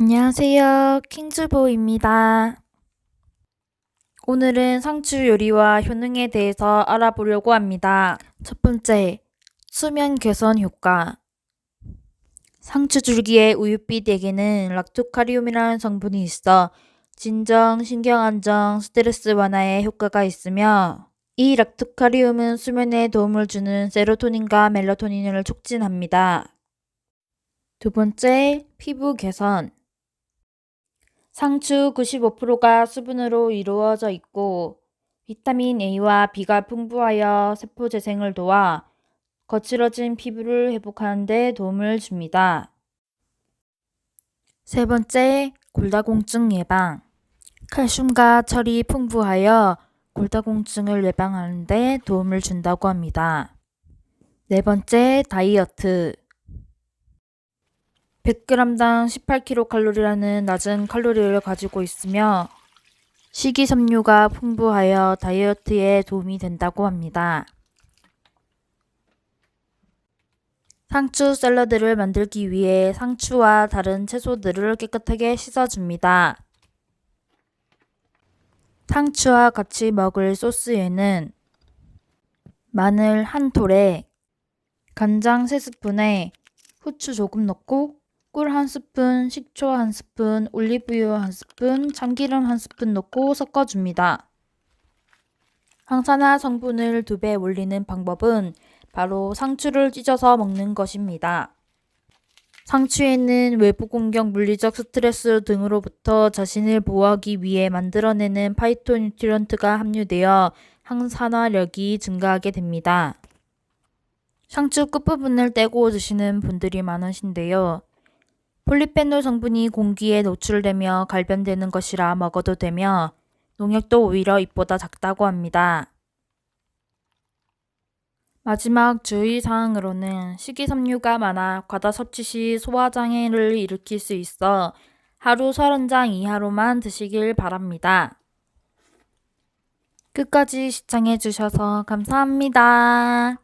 안녕하세요. 킹즈보입니다. 오늘은 상추 요리와 효능에 대해서 알아보려고 합니다. 첫 번째, 수면 개선 효과. 상추 줄기의 우윳빛에게는 락토카리움이라는 성분이 있어 진정, 신경 안정, 스트레스 완화에 효과가 있으며 이 락토카리움은 수면에 도움을 주는 세로토닌과 멜라토닌을 촉진합니다. 두 번째, 피부 개선. 상추 95%가 수분으로 이루어져 있고 비타민 A와 B가 풍부하여 세포 재생을 도와 거칠어진 피부를 회복하는 데 도움을 줍니다. 세 번째, 골다공증 예방. 칼슘과 철이 풍부하여 골다공증을 예방하는 데 도움을 준다고 합니다. 네 번째, 다이어트. 100g당 18kcal라는 낮은 칼로리를 가지고 있으며 식이섬유가 풍부하여 다이어트에 도움이 된다고 합니다. 상추 샐러드를 만들기 위해 상추와 다른 채소들을 깨끗하게 씻어줍니다. 상추와 같이 먹을 소스에는 마늘 한 톨에 간장 3스푼에 후추 조금 넣고 꿀 한 스푼, 식초 한 스푼, 올리브유 한 스푼, 참기름 한 스푼 넣고 섞어줍니다. 항산화 성분을 두 배 올리는 방법은 바로 상추를 찢어서 먹는 것입니다. 상추에는 외부 공격, 물리적 스트레스 등으로부터 자신을 보호하기 위해 만들어내는 파이토뉴트리언트가 함유되어 항산화력이 증가하게 됩니다. 상추 끝부분을 떼고 드시는 분들이 많으신데요. 폴리페놀 성분이 공기에 노출되며 갈변되는 것이라 먹어도 되며 농약도 오히려 잎보다 작다고 합니다. 마지막 주의사항으로는 식이섬유가 많아 과다 섭취 시 소화장애를 일으킬 수 있어 하루 30장 이하로만 드시길 바랍니다. 끝까지 시청해 주셔서 감사합니다.